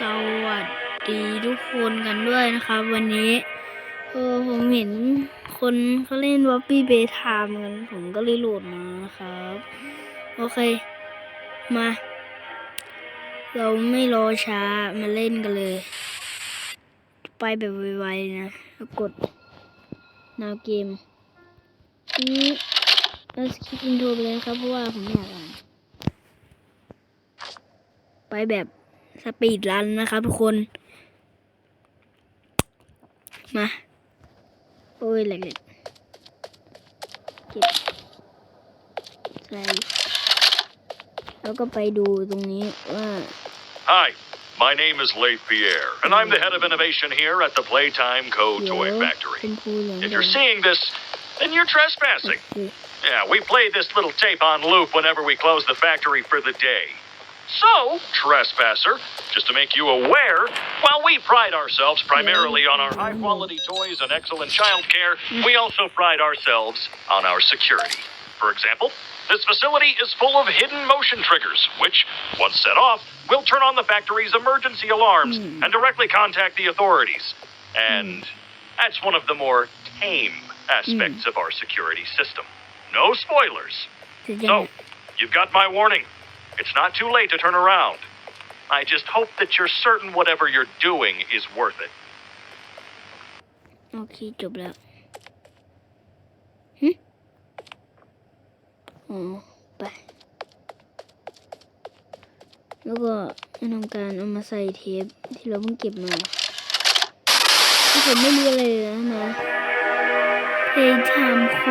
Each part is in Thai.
สวัสดีทุกคนกันด้วยนะครับ วันนี้เออผมเห็นคนเขาเล่นวอปปี้เบทามกันผมก็เลยโหลดมานะครับ โอเค มา เราไม่รอช้ามาเล่นกันเลย ไปแบบไวๆนะแล้วกดนาวเกมนี้เราสคิปอินโทรไปเลยครับเพราะว่าผมอยากอ่านไปแบบ สปีดรันนะครับทุกคน มา โอ้ยแหลกๆเก็บใส่แล้วก็ไปดูตรงนี้ว่า Hi, my name is Leif Pierre, and I'm the head of innovation here at the Playtime Co. เดี๋ยว Toy เป็ Factory. นภูเหลือง If แด you're ง seeing this, then you're trespassing. คือ Yeah, we play this little tape on loop whenever we close the factory for the day. So, trespasser, just to make you aware, while we pride ourselves primarily on our high quality toys and excellent child care, we also pride ourselves on our security. For example, this facility is full of hidden motion triggers, which, once set off, will turn on the factory's emergency alarms hmm. and directly contact the authorities. And hmm. that's one of the more tame aspects hmm. of our security system. No spoilers. So, you've got my warning. It's not too late to turn around. I just hope that you're certain whatever you're doing is worth it. โอเค จบแล้วหึอ๋อไป แล้วก็ทำการเอามาใส่เทปที่เราเพิ่งเก็บมาที่ผมไม่รู้อะไรเลยนะนะเพย์ไทม์โค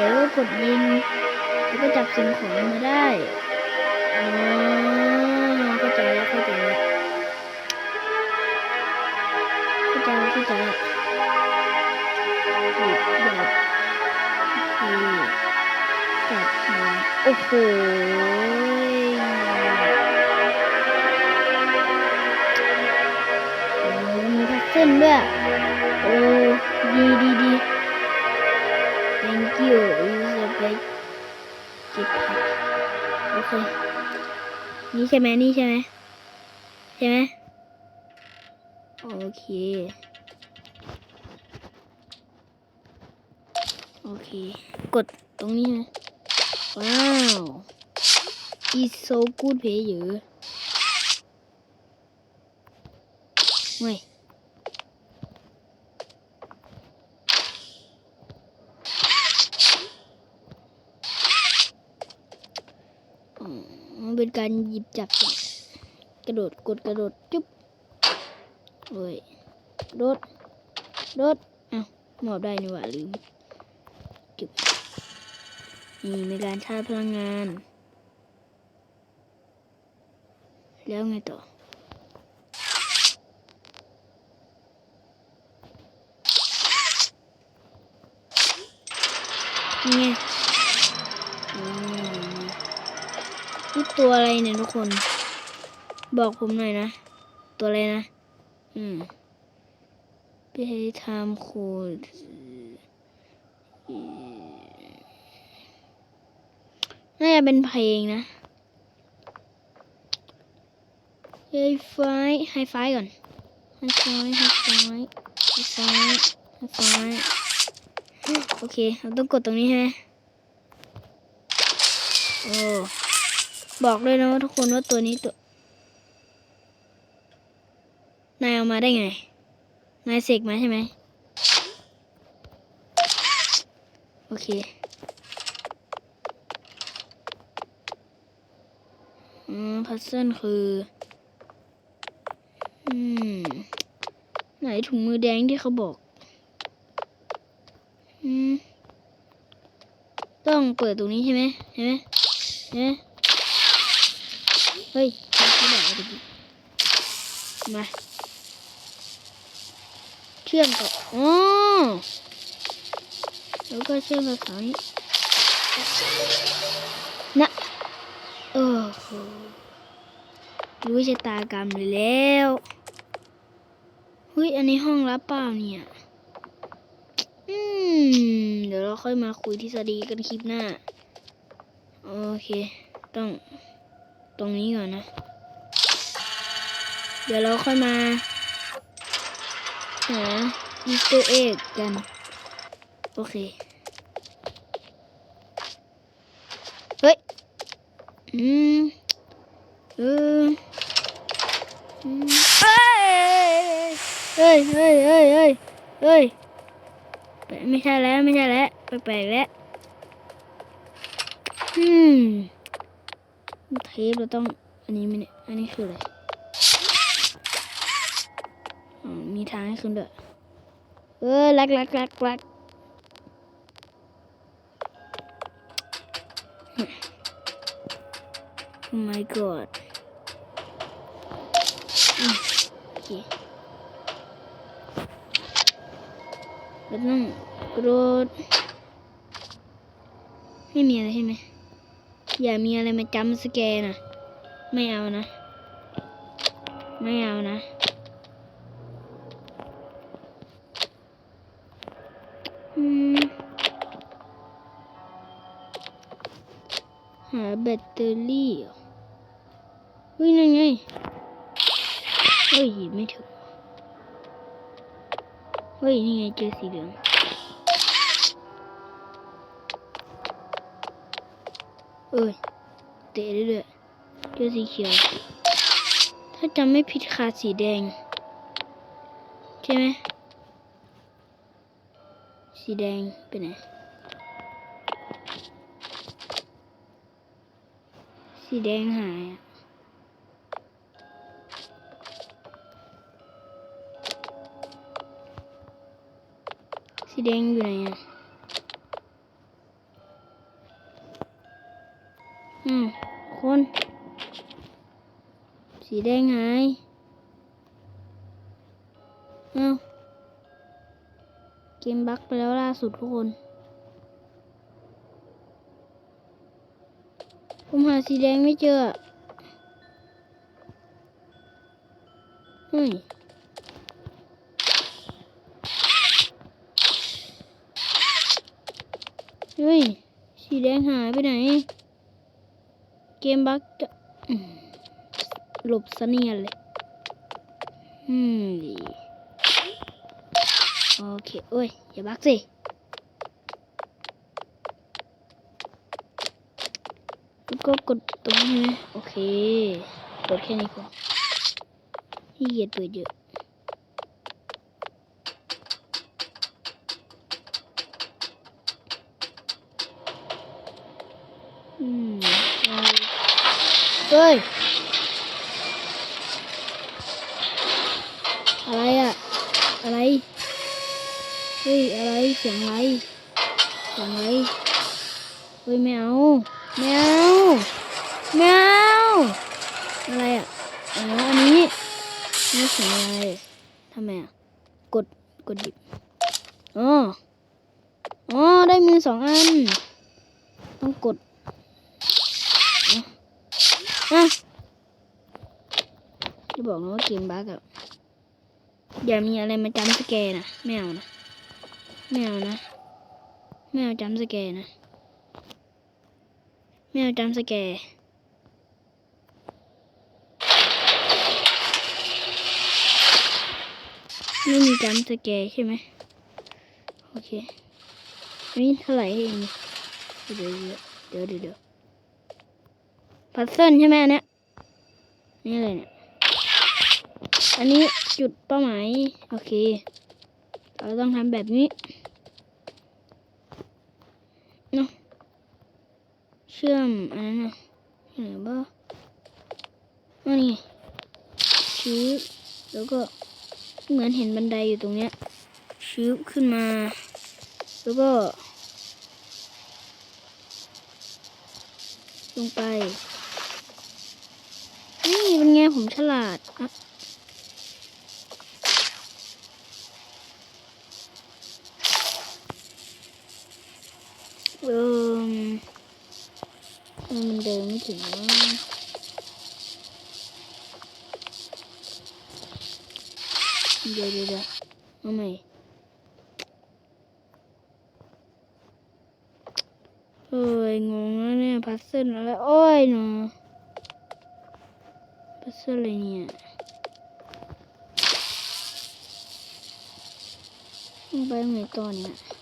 แล้วก็กดยิงแล้วก็จับสิ่งของมาได้อ๋อเข้าใจแล้วเข้าใจแล้วเข้าใจแล้วเข้าใจแล้วหยิบแบบโอ้โหโอ้มีพัซเซิลด้วยโอ้ นี่ใช่ไหมนี่ใช่ไหมใช่ไหมโอเค โอเค กดตรงนี้นะว้าว is so good player เว้ย อ๋อเป็น การหยิบจับ กระโดดกดกระโดดจุ๊บโอ้ยโดดโดดอ้าวหมอบได้นี่หว่าลืมจุ๊บนี่มีการชาร์จพลังงาน แล้วไงต่อนี่ไงอืมนี่ ตัวอะไรเนี่ยทุกคน บอกผมหน่อยนะ ตัวอะไรนะ อืมไปทำโคดน่าจะเป็นเพลงนะไฮไฟไฮไฟก่อนไฮไฟไฮไฟไฮไฟไฮไฟโอเค เราต้องกดตรงนี้ใช่ไหมโอ้ บอกเลยนะว่าทุกคนว่าตัวนี้ตัวนายเอามาได้ไง นายเสกมาใช่ไหม โอเค อืม พัซเซิลคือ อืม ไหนถุงมือแดงที่เขาบอก อืม ต้องเปิดตรงนี้ใช่ไหมใช่ไหมใช่ไหม เฮ้ยไม่บอกอะไรดิมา เชื่อมต่ออ๋อแล้วก็เชื่อมกับสานี้นะโอ้โหรู้ชะตากรรมเลยแล้วเฮ้ย อันนี้ห้องรับเปล่าเนี่ย อืม เดี๋ยวเราค่อยมาคุยทฤษฎีกันคลิปหน้า โอเค ต้อง ตรงนี้ก่อนนะ เดี๋ยวเราค่อยมาหาอีสเตอร์เอ็กกัน โอเค เฮ้ย อืมเอออืมเฮ้ย เฮ้ย เฮ้ย เฮ้ย เฮ้ย เฮ้ย ไม่ใช่แล้ว ไม่ใช่แล้ว แปลกๆแล้ว อืม เทปเราต้องอันนี้ไหมเนี่ยอันนี้คืออะไรมีทางให้ขึ้นด้วยเออลักลักลักลัก Oh my god โอเคแล้วต้องกระโดดไม่มีอะไรใช่ไหม อย่ามีอะไรมาจำสแกนนะไม่เอานะ ไม่เอานะ อืม หาแบตเตอรี่เหรอเฮ้ยนั่นไงเฮ้ยยิบไม่ถึงเฮ้ย นี่ไงเจอสีเหลือง เอ้ยเตะได้ด้วยเจอสีเขียว ถ้าจำไม่ผิดขาดสีแดง ใช่ไหมสีแดงไปไหนสีแดงหายอะสีแดงอยู่ไหนอะ อืมคน สีแดงหายเอ้าเกมบั๊กไปแล้วล่าสุดทุกคน ผมหาสีแดงไม่เจอเฮ้ย เฮ้ย สีแดงหายไปไหน เกมบักจะหลบเสนียเลยอืมโอเคโอ้ย อย่าบักสิก็กดตรงนี้โอเคกดแค่นี้ก่อนที่เกียจเปิดเยอะ อืมเอาเฮ้ย อะไรอะอะไร เฮ้ย อะไร เสียงอะไรเสียงอะไรเฮ้ยไม่เอาไม่เอาไม่เอะไรอะอ๋ออันนี้นี่เสียงอะไรทำไมอะกดกดดิบอ๋ออ๋อได้มือสองอัน ต้องกดอะอะจะบอกนะว่าเกมบั๊กอะอย่ามีอะไรมาจำสแกนนะไม่เอานะ ไม่เอานะไม่เอาจำสแกนนะไม่เอาจำสแกร์ไม่มีจำสแกร์ใช่ไหมโอเคอันนี่เท่าไหร่เองเดี๋ยวเดี๋ยวเดี๋ยวเดี๋ยวพัซเซิลใช่ไหมเนี้ยนี่อะไรเนี่ย อันนี้จุดเป้าหมาย โอเค เราต้องทำแบบนี้เนาะเชื่อมอันนั้นนะไหนบ้านนี้ชื้อแล้วก็เหมือนเห็นบันไดอยู่ตรงเนี้ยชื้อขึ้นมา แล้วก็ลงไป นี่เป็นไงผมฉลาดอะ ถึง เดี๋ยวเดี๋ยวเดี๋ยมเอ้ยงงแล้วเนี่ยพัสเซิอะไรโอ้ยเนาะพัซเซิลอะไรเนี่ยไปไหนตอนเนี่ย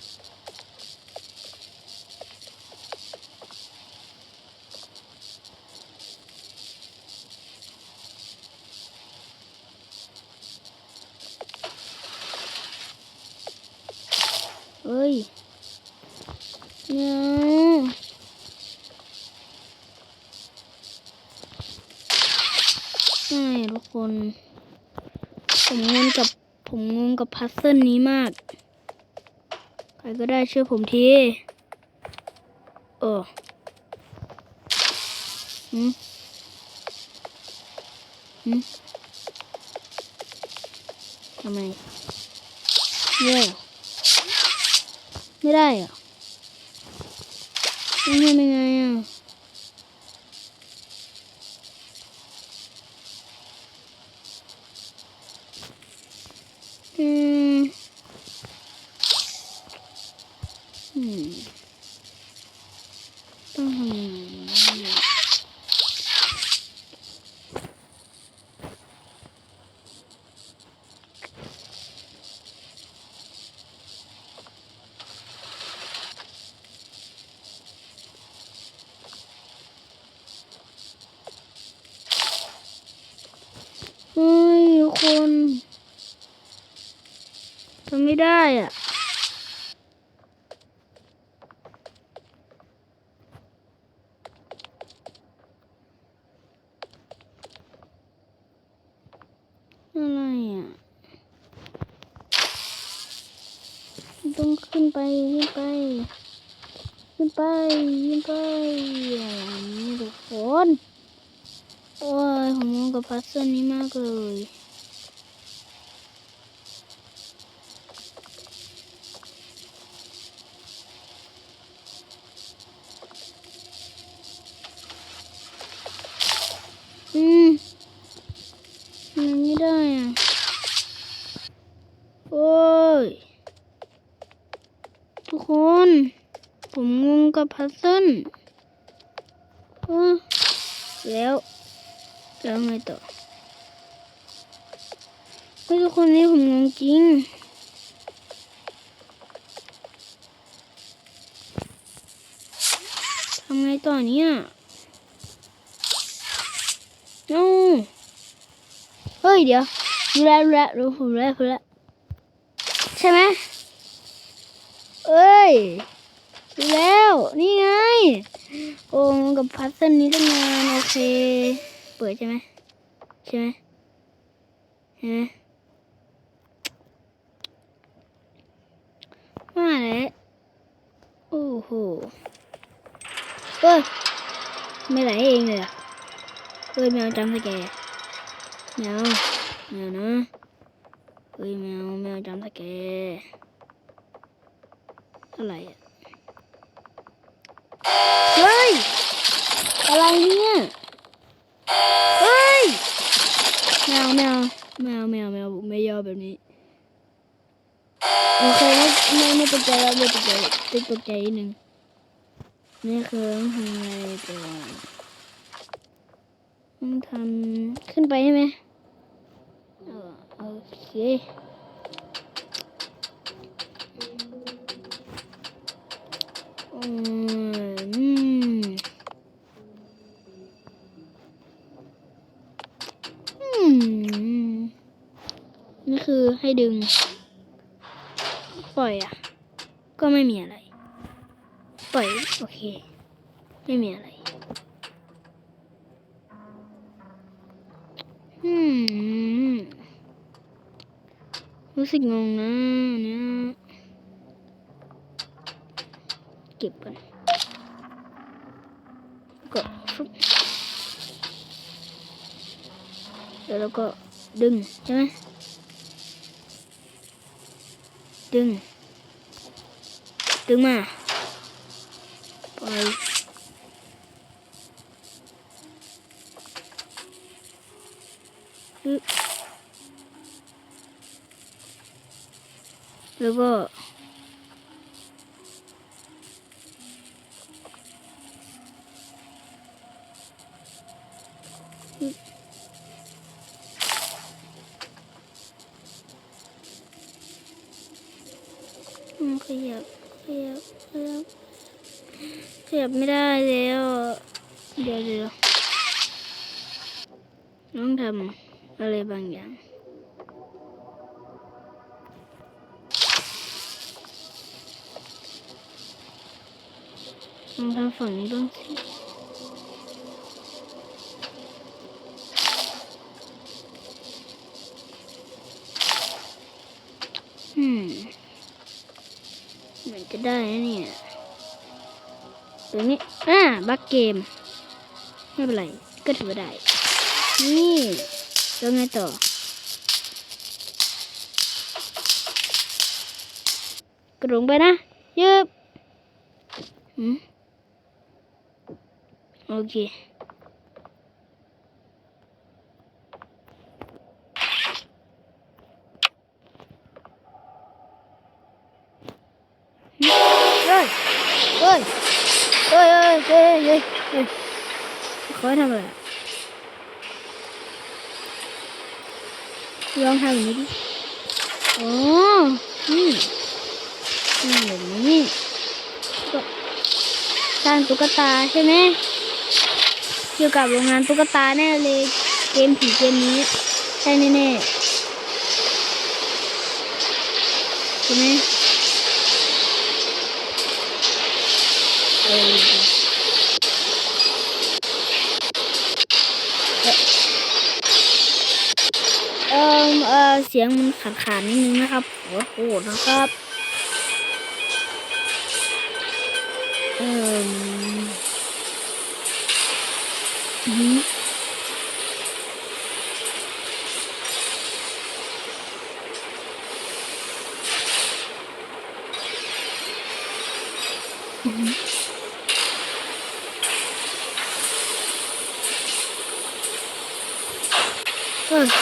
ไม่ทุกคน ผมงงกับผมงงกับพัซเซิลนี้มาก ใครก็ได้ช่วยผมทีเออหืมหืมทำไมเย่ไม่ได้อะไม่ทำยังไงอะอืม อืมต้องทำยังไงเนี่ยเฮ้ยทุกคนทำไม่ได้อะ อะไรอะ ต้อง ขึ้นไปขึ้นไป ขึ้นไปขึ้นไปอย่างนี้ทุกคน โอ้ยผมงงกับพัซเซิลนี้มากเลย อืม มันไม่ได้อะ โอ้ย ทุกคน ผมงง กับพัซเซิลแล้วแล้วไงต่อเฮ้ยทุกคนนี่ผมงงจริงทำไงต่อเนี่ยน้เฮ้ยเดี๋ยวรู้แล้วรู้แล้วรู้ผมรู้แล้วรู้แล้วใช่ไหมเอ้ย รู้แล้ว นี่ไงโอ้มกับพัซเซิลนี้ตั้งนานโอเค เปิดใช่ไหมใช่ไหมเห็นไหมว่าแล้วโอ้โหเอ้ยไม่ไหลเองเลยอะเอ้ยแมวจำสแกแมวแมวนะเฮ้ยแมวแมวจำสแกอะไรอะ เฮ้ย อะไรเนี่ยเฮ้ยแมวแมวแมวแมวแมวไม่ยอมแบบนี้โอเคไม่ไม่ไม่ตกใจแล้วไม่ตกใจติดตกใจนิดนึงนี่คือต้องทำอะไรก่อนต้องทำขึ้นไปใช่ไหมเออโอเค นี่คือให้ดึง ปล่อยอะ ก็ไม่มีอะไร ปล่อย โอเค ไม่มีอะไร อืม รู้สึกงงนะเนี่ย เก็บกันก็ฟึบแล้วเราก็ดึงใช่ไหมดึง ดึงมาปล่อยแล้วก็ ลองทำฝั่งนี้บ้างสิอืมเหมือนจะได้นะเนี่ยตรงนี้ อ่า บักเกม ไม่เป็นไร ก็ถือว่าได้ นี่แล้วไงต่อ กระโดดไปนะ ยืบอืม โอเคเฮ้ยเฮ้ยเฮ้ยเฮ้ยเฮ้ยเฮ้ยเฮ้ยเขาให้ทำอะไรอะลองทำอย่างนี้ดิอ๋อนี่นี่แบบนี้ก็สร้างตุ๊กตาใช่ไหมเกี่ยวกับโรงงานตุ๊กตาแน่เลย เกมผีเกมนี้ ใช่แน่ๆใช่ไหมเออเออเอเสียงมันขาดขาดๆนิดนึงนะครับขอโทษนะครับ เออ อืม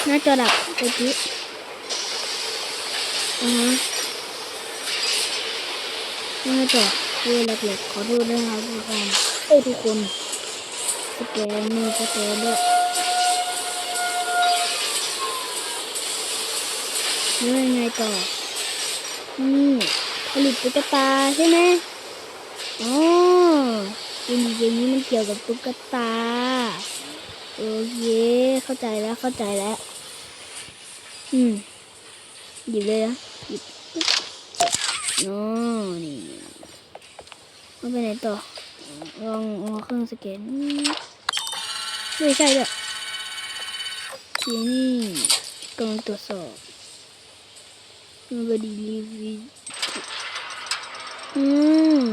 น้าจอดับเมื่อกี้อือฮะหน้าจอเวลาเล็กๆขอโทษด้วยนะครับทุกคนเอ้ยทุกคน สแกนมือสแกนด้วยแล้วยังไงต่อ นี่ผลิตตุ๊กตาใช่ไหมอ๋อเกมเกมนี้มันเกี่ยวกับตุ๊กตา โอเค เข้าใจแล้ว เข้าใจแล้ว อืม หยิบเลยนะหยิบโน่นี่เอาไปไหนต่อลองเอาเครื่องสแกน ไม่ใช่ด้วยทีนี่กำลังตรวจสอบ nobody leave it อืม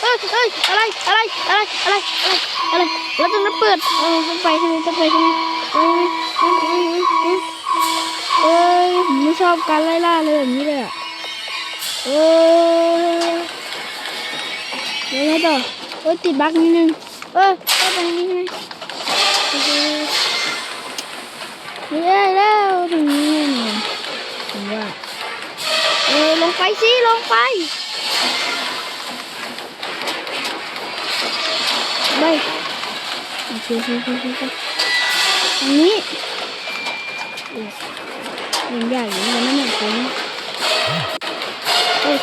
เคเอ้ยเอ้ยอะไรอะไรอะไรอะไรอะไรอะไรแล้วตรงนั้นเปิดเออจะไปใช่ไมจะไปใช่ไมเอ้ยเอ้ยเอ้ยเอ้ยเอ้ยผมไม่ชอบการไล่ล่าเลยแบบนี้เลยอะเอ้ยยังไงต่อ เอ้ยติดบั๊กนิดนึงเอ้ยเข้าไปนี่ใช่ไหมเคไม่ได้แล้วตรงนี้แน่นอนผมว่าเออลงไปสิลงไปไปโอเคโอเคโอเคโอเคตรงนี้ยังยากอยู่เหมือนกันนะเนี่ยตรงนี้เอ้ย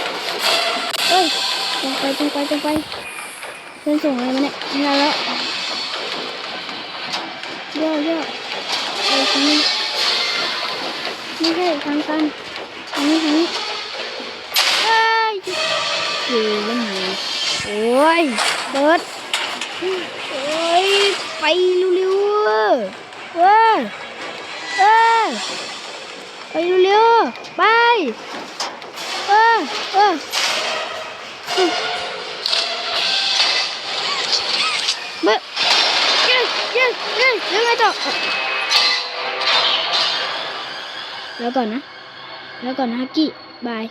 เอ้ยตรงไปตรงไปตรงไป เพื่อนส่งอะไรมาเนี่ยไม่แล้วย่อย่อเอ้ยตรงนี้ไม่ใช่ทางตันทางนี้ทางนี้เอ้ยอยู่ยังไงโอ้ยเบิร์ดโอ้ยไปเร็วๆเออเออเออไปเร็วๆไปเออเออเมื่อเย้เย้ เย้ยังไงต่อแล้วก่อนนะ แล้วก่อนนะฮักกี้ บาย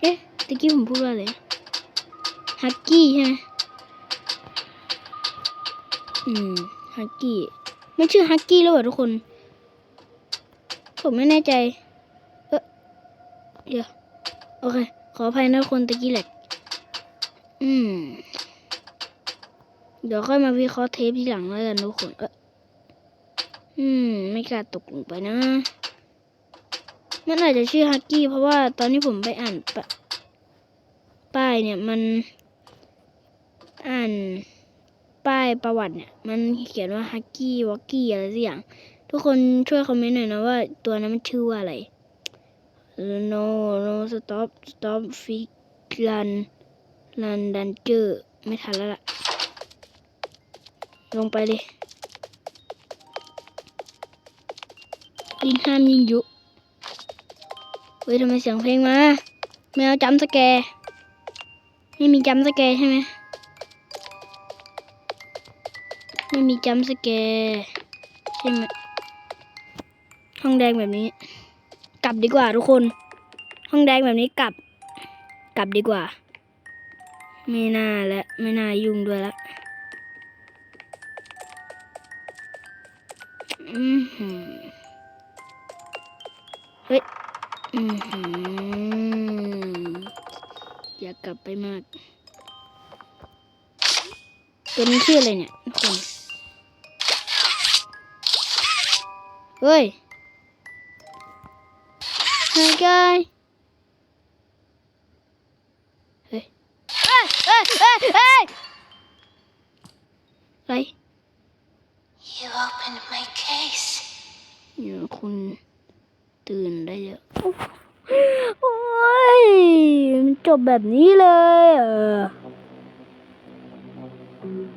เอ๊ะตะกี้ผมพูดว่าอะไรฮักกี้ใช่ไหมอืม ฮักกี้ มันชื่อฮักกี้หรือเปล่าทุกคน ผมไม่แน่ใจ เออเดี๋ยว โอเค ขออภัยนะทุกคนตะกี้แหลกอืม เดี๋ยวค่อยมาวิเคราะห์เทปทีหลังแล้วกันทุกคนเอออืม ไม่กล้าตกลงไปนะ มันอาจจะชื่อฮักกี้ เพราะว่าตอนที่ผมไปอ่านปป้ายเนี่ยมัน อ่านป้ายประวัติเนี่ย มันเขียนว่าฮักกี้วอกกี้อะไรสักอย่าง ทุกคนช่วยคอมเมนต์หน่อยนะว่าตัวนั้นมันชื่อว่าอะไร no no stop stop fick run run danger ไม่ทันแล้วล่ะ ลงไปเลย ยิงห้ามยิงยุเฮ้ยทำไมเสียงเพลงมาไม่เอาจัมป์สแกไม่มีจัมป์สแกใช่ไหมไม่มีจัมป์สแกใช่ไหมห้องแดงแบบนี้ กลับดีกว่าทุกคน ห้องแดงแบบนี้กลับ กลับดีกว่า ไม่น่าและ ไม่น่ายุ่งด้วยละ อือหือเฮ้ย อือหืออยากกลับไปมาก ตัวนี้ชื่ออะไรเนี่ยทุกคนเฮ้ย Hi guy เฮ้ยเฮ้ยเฮ้ยเฮ้ยเฮ้ยอะไร You opened my case. เดี๋ยวคุณตื่นได้แล้วโอ้ยมัน จบแบบนี้เลย เออ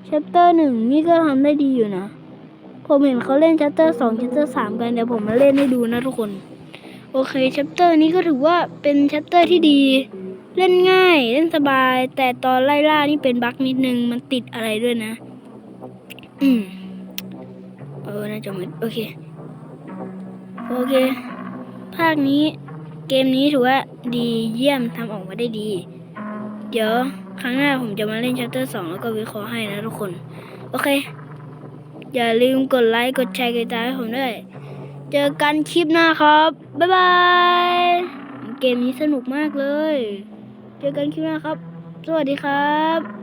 ชัปเตอร์หนึ่งนี่ก็ทำได้ดีอยู่นะ ผมเห็นเขาเล่นชัปเตอร์สองชัปเตอร์สามกันเดี๋ยวผมมาเล่นให้ดูนะทุกคน โอเคชัปเตอร์นี้ก็ถือว่าเป็นชัปเตอร์ที่ดี เล่นง่ายเล่นสบาย แต่ตอนไล่ล่านี่เป็นบั๊กนิดนึงมันติดอะไรด้วยนะ อืมเออน่าจะหมดโอเค โอเค ภาคนี้ เกมนี้ถือว่าดีเยี่ยมทำออกมาได้ดี เดี๋ยวครั้งหน้าผมจะมาเล่นชัปเตอร์สองแล้วก็วิเคราะห์ให้นะทุกคน โอเค อย่าลืมกดไลค์กดแชร์กดติดตามให้ผมด้วย เจอกันคลิปหน้าครับ บ๊ายบาย เกมนี้สนุกมากเลย เจอกันคลิปหน้าครับ สวัสดีครับ